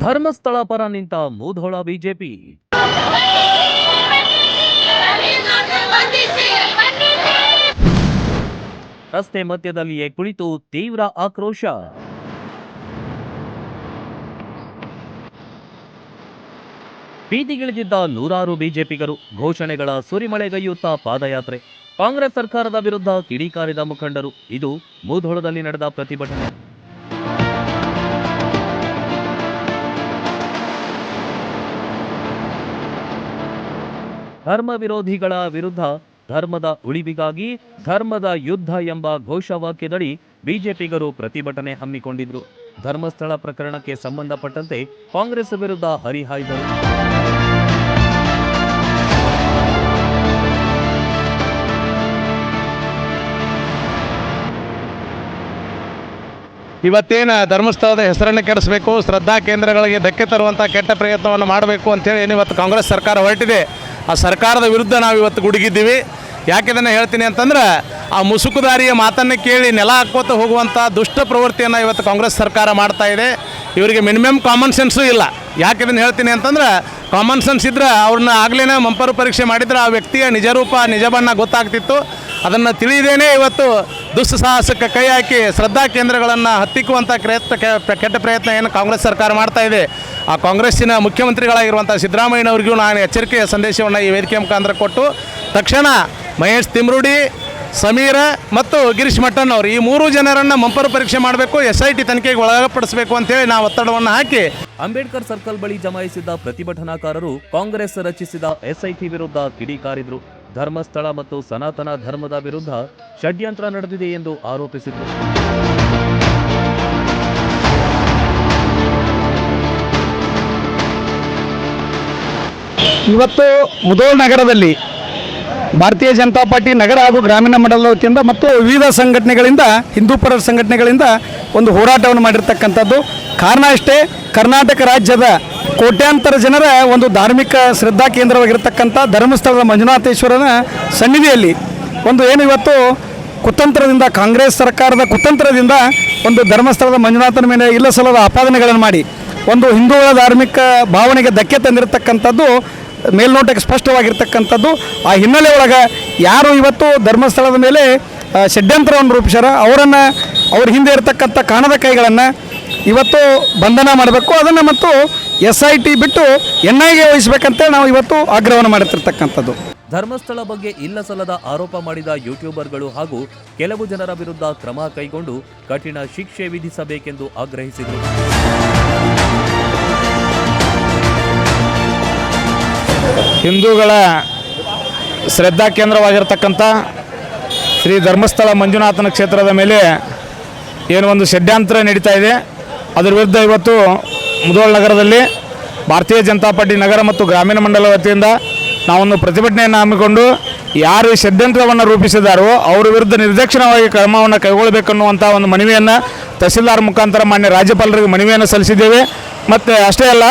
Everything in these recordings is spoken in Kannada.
ಧರ್ಮಸ್ಥಳ ಪರ ನಿಂತ ಮೂಧೋಳ ಬಿಜೆಪಿ. ರಸ್ತೆ ಮಧ್ಯದಲ್ಲಿಯೇ ಕುಳಿತು ತೀವ್ರ ಆಕ್ರೋಶ. ಬೀದಿಗಿಳಿದಿದ್ದ ನೂರಾರು ಬಿಜೆಪಿಗರು ಘೋಷಣೆಗಳ ಸುರಿಮಳೆಗೈಯುತ್ತಾ ಪಾದಯಾತ್ರೆ. ಕಾಂಗ್ರೆಸ್ ಸರ್ಕಾರದ ವಿರುದ್ಧ ಕಿಡಿಕಾರಿದ ಮುಖಂಡರು. ಇದು ಮೂಧೋಳದಲ್ಲಿ ನಡೆದ ಪ್ರತಿಭಟನೆ. ಧರ್ಮ ವಿರೋಧಿಗಳ ವಿರುದ್ಧ ಧರ್ಮದ ಉಳಿವಿಗಾಗಿ ಧರ್ಮದ ಯುದ್ಧ ಎಂಬ ಘೋಷವಾಕ್ಯದಡಿ ಬಿಜೆಪಿಗರು ಪ್ರತಿಭಟನೆ ಹಮ್ಮಿಕೊಂಡಿದ್ರು. ಧರ್ಮಸ್ಥಳ ಪ್ರಕರಣಕ್ಕೆ ಸಂಬಂಧಪಟ್ಟಂತೆ ಕಾಂಗ್ರೆಸ್ ವಿರುದ್ಧ ಹರಿಹಾಯ್ದರು. ಇವತ್ತೇನು ಧರ್ಮಸ್ಥಳದ ಹೆಸರನ್ನು ಕೆಡಿಸಬೇಕು, ಶ್ರದ್ಧಾ ಕೇಂದ್ರಗಳಿಗೆ ಧಕ್ಕೆ ತರುವಂಥ ಕೆಟ್ಟ ಪ್ರಯತ್ನವನ್ನು ಮಾಡಬೇಕು ಅಂತೇಳಿ ಏನು ಇವತ್ತು ಕಾಂಗ್ರೆಸ್ ಸರ್ಕಾರ ಹೊರಟಿದೆ. ಆ ಸರ್ಕಾರದ ವಿರುದ್ಧ ನಾವು ಇವತ್ತು ಗುಡುಗಿದ್ದೀವಿ. ಯಾಕೆ ಇದನ್ನು ಹೇಳ್ತೀನಿ ಅಂತಂದ್ರೆ, ಆ ಮುಸುಕುದಾರಿಯ ಮಾತನ್ನು ಕೇಳಿ ನೆಲ ಹಾಕ್ಕೋತ ಹೋಗುವಂಥ ದುಷ್ಟ ಪ್ರವೃತ್ತಿಯನ್ನು ಇವತ್ತು ಕಾಂಗ್ರೆಸ್ ಸರ್ಕಾರ ಮಾಡ್ತಾ ಇದೆ. ಇವರಿಗೆ ಮಿನಿಮಮ್ ಕಾಮನ್ ಸೆನ್ಸು ಇಲ್ಲ. ಯಾಕೆ ಇದನ್ನು ಹೇಳ್ತೀನಿ ಅಂತಂದ್ರೆ, ಕಾಮನ್ ಸೆನ್ಸ್ ಇದ್ದರೆ ಅವ್ರನ್ನ ಆಗ್ಲೇ ಮಂಪರು ಪರೀಕ್ಷೆ ಮಾಡಿದ್ರೆ ಆ ವ್ಯಕ್ತಿಯ ನಿಜರೂಪ ನಿಜ ಬಣ್ಣ ಗೊತ್ತಾಗ್ತಿತ್ತು. ಅದನ್ನು ತಿಳಿದೇನೆ ಇವತ್ತು ದುಸ್ಸಾಹಸಕ್ಕೆ ಕೈ ಹಾಕಿ ಶ್ರದ್ಧಾ ಕೇಂದ್ರಗಳನ್ನು ಹತ್ತಿಕ್ಕುವಂಥ ಪ್ರಯತ್ನ ಕೆಟ್ಟ ಪ್ರಯತ್ನ ಏನು ಕಾಂಗ್ರೆಸ್ ಸರ್ಕಾರ ಮಾಡ್ತಾ ಇದೆ. ಆ ಕಾಂಗ್ರೆಸ್ಸಿನ ಮುಖ್ಯಮಂತ್ರಿಗಳಾಗಿರುವಂಥ ಸಿದ್ದರಾಮಯ್ಯನವರಿಗೂ ನಾನು ಎಚ್ಚರಿಕೆಯ ಸಂದೇಶವನ್ನು ಈ ವೇದಿಕೆ ಮುಖಾಂತರ ಕೊಟ್ಟು, ತಕ್ಷಣ ಮಹೇಶ್ ತಿಮ್ರುಡಿ, ಸಮೀರ ಮತ್ತು ಗಿರೀಶ್ ಮಟ್ಟನ್ ಅವರು ಈ ಮೂರು ಜನರನ್ನು ಮಂಪರು ಪರೀಕ್ಷೆ ಮಾಡಬೇಕು, ಎಸ್ ಐ ಟಿ ತನಿಖೆಗೆ ಒಳಪಡಿಸಬೇಕು ಅಂತೇಳಿ ನಾವು ಒತ್ತಡವನ್ನು ಹಾಕಿ ಅಂಬೇಡ್ಕರ್ ಸರ್ಕಲ್ ಬಳಿ ಜಮಾಯಿಸಿದ್ದ ಪ್ರತಿಭಟನಾಕಾರರು ಕಾಂಗ್ರೆಸ್ ರಚಿಸಿದ ಎಸ್ಐಟಿ ವಿರುದ್ಧ ಕಿಡಿಕಾರಿದ್ರು. ಧರ್ಮಸ್ಥಳ ಮತ್ತು ಸನಾತನ ಧರ್ಮದ ವಿರುದ್ಧ ಷಡ್ಯಂತ್ರ ನಡೆದಿದೆ ಎಂದು ಆರೋಪಿಸಿತು ಇವತ್ತು ಮುದೋಳ್ ನಗರದಲ್ಲಿ ಭಾರತೀಯ ಜನತಾ ಪಾರ್ಟಿ ನಗರ ಹಾಗೂ ಗ್ರಾಮೀಣ ಮಂಡಲದ ವತಿಯಿಂದ ಮತ್ತು ವಿವಿಧ ಸಂಘಟನೆಗಳಿಂದ ಹಿಂದೂಪರ ಸಂಘಟನೆಗಳಿಂದ ಒಂದು ಹೋರಾಟವನ್ನು ಮಾಡಿರ್ತಕ್ಕಂಥದ್ದು. ಕಾರಣ ಅಷ್ಟೇ ಕರ್ನಾಟಕ ರಾಜ್ಯದ ಕೋಟ್ಯಾಂತರ ಜನರ ಒಂದು ಧಾರ್ಮಿಕ ಶ್ರದ್ಧಾ ಕೇಂದ್ರವಾಗಿರತಕ್ಕಂಥ ಧರ್ಮಸ್ಥಳದ ಮಂಜುನಾಥೇಶ್ವರನ ಸನ್ನಿಧಿಯಲ್ಲಿ ಒಂದು ಏನು ಇವತ್ತು ಕುತಂತ್ರದಿಂದ ಕಾಂಗ್ರೆಸ್ ಸರ್ಕಾರದ ಕುತಂತ್ರದಿಂದ ಒಂದು ಧರ್ಮಸ್ಥಳದ ಮಂಜುನಾಥನ ಮೇಲೆ ಇಲ್ಲ ಸಲದ ಆಪಾದನೆಗಳನ್ನು ಮಾಡಿ ಒಂದು ಹಿಂದೂಗಳ ಧಾರ್ಮಿಕ ಭಾವನೆಗೆ ಧಕ್ಕೆ ತಂದಿರತಕ್ಕಂಥದ್ದು ಮೇಲ್ನೋಟಕ್ಕೆ ಸ್ಪಷ್ಟವಾಗಿರ್ತಕ್ಕಂಥದ್ದು. ಆ ಹಿನ್ನೆಲೆ ಒಳಗೆ ಯಾರು ಇವತ್ತು ಧರ್ಮಸ್ಥಳದ ಮೇಲೆ ಷಡ್ಯಂತ್ರವನ್ನು ರೂಪಿಸ್ಯಾರ ಅವರನ್ನು, ಅವ್ರ ಹಿಂದೆ ಇರತಕ್ಕಂಥ ಕಾಣದ ಕೈಗಳನ್ನು ಇವತ್ತು ಬಂಧನ ಮಾಡಬೇಕು. ಅದನ್ನು ಮತ್ತು ಎಸ್ ಐ ಟಿ ಬಿಟ್ಟು ಎನ್ ಐಗೆ ವಹಿಸಬೇಕಂತೇಳಿ ನಾವು ಇವತ್ತು ಆಗ್ರಹವನ್ನು ಮಾಡುತ್ತಿರ್ತಕ್ಕಂಥದ್ದು ಧರ್ಮಸ್ಥಳ ಬಗ್ಗೆ ಇಲ್ಲ ಸಲ್ಲದ ಆರೋಪ ಮಾಡಿದ ಯೂಟ್ಯೂಬರ್ಗಳು ಹಾಗೂ ಕೆಲವು ಜನರ ವಿರುದ್ಧ ಕ್ರಮ ಕೈಗೊಂಡು ಕಠಿಣ ಶಿಕ್ಷೆ ವಿಧಿಸಬೇಕೆಂದು ಆಗ್ರಹಿಸಿದರು. ಹಿಂದೂಗಳ ಶ್ರದ್ಧಾ ಕೇಂದ್ರವಾಗಿರ್ತಕ್ಕಂಥ ಶ್ರೀ ಧರ್ಮಸ್ಥಳ ಮಂಜುನಾಥನ ಕ್ಷೇತ್ರದ ಮೇಲೆ ಏನು ಒಂದು ಷಡ್ಯಂತ್ರ ನಡೀತಾ ಇದೆ. ಅದರ ವಿರುದ್ಧ ಇವತ್ತು ಮುಧೋಳ್ ನಗರದಲ್ಲಿ ಭಾರತೀಯ ಜನತಾ ಪಾರ್ಟಿ ನಗರ ಮತ್ತು ಗ್ರಾಮೀಣ ಮಂಡಲ ವತಿಯಿಂದ ನಾವೊಂದು ಪ್ರತಿಭಟನೆಯನ್ನು ಹಮ್ಮಿಕೊಂಡು ಯಾರು ಈ ಷಡ್ಯಂತ್ರವನ್ನು ರೂಪಿಸಿದಾರೋ ಅವರ ವಿರುದ್ಧ ನಿರ್ದಕ್ಷಿಣವಾಗಿ ಕ್ರಮವನ್ನು ಕೈಗೊಳ್ಳಬೇಕನ್ನುವಂಥ ಒಂದು ಮನವಿಯನ್ನು ತಹಸೀಲ್ದಾರ್ ಮುಖಾಂತರ ಮಾನ್ಯ ರಾಜ್ಯಪಾಲರಿಗೆ ಮನವಿಯನ್ನು ಸಲ್ಲಿಸಿದ್ದೇವೆ. ಮತ್ತು ಅಷ್ಟೇ ಅಲ್ಲ,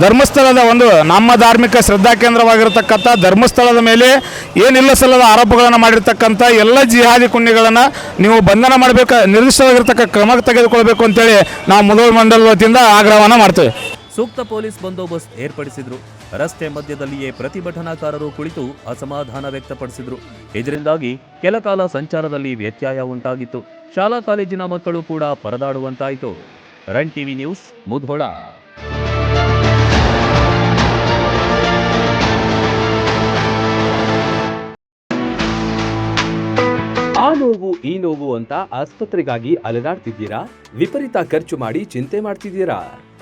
ಧರ್ಮಸ್ಥಳದ ಒಂದು ನಮ್ಮ ಧಾರ್ಮಿಕ ಶ್ರದ್ಧಾ ಕೇಂದ್ರವಾಗಿರತಕ್ಕಂಥ ಧರ್ಮಸ್ಥಳದ ಮೇಲೆ ಏನಿಲ್ಲ ಸಲ್ಲದ ಆರೋಪಗಳನ್ನು ಮಾಡಿರ್ತಕ್ಕಂಥ ಎಲ್ಲ ಜಿಹಾದಿ ಕುಂಡಿಗಳನ್ನು ನೀವು ಬಂಧನ ಮಾಡಬೇಕು ನಿರ್ದಿಷ್ಟವಾಗಿರ್ತಕ್ಕ ಕ್ರಮ ತೆಗೆದುಕೊಳ್ಬೇಕು ಅಂತೇಳಿ ನಾವು ಮುದೋಳ್ ಮಂಡಲ ವತಿಯಿಂದ ಆಗ್ರಹವನ್ನು ಮಾಡ್ತೇವೆ. ಸೂಕ್ತ ಪೊಲೀಸ್ ಬಂದೋಬಸ್ತ್ ಏರ್ಪಡಿಸಿದ್ರು. ರಸ್ತೆ ಮಧ್ಯದಲ್ಲಿಯೇ ಪ್ರತಿಭಟನಾಕಾರರು ಕುಳಿತು ಅಸಮಾಧಾನ ವ್ಯಕ್ತಪಡಿಸಿದ್ರು. ಇದರಿಂದಾಗಿ ಕೆಲ ಕಾಲ ಸಂಚಾರದಲ್ಲಿ ವ್ಯತ್ಯಯ ಉಂಟಾಗಿತ್ತು. ಶಾಲಾ ಕಾಲೇಜಿನ ಮಕ್ಕಳು ಕೂಡ ಪರದಾಡುವಂತಾಯಿತು. Run TV news, Mudhol. ಆ ನೋವು, ಈ ನೋವು ಅಂತ ಆಸ್ಪತ್ರೆಗಾಗಿ ಅಲೆದಾಡ್ತಿದ್ದೀರಾ? ವಿಪರೀತ ಖರ್ಚು ಮಾಡಿ ಚಿಂತೆ ಮಾಡ್ತಿದ್ದೀರಾ?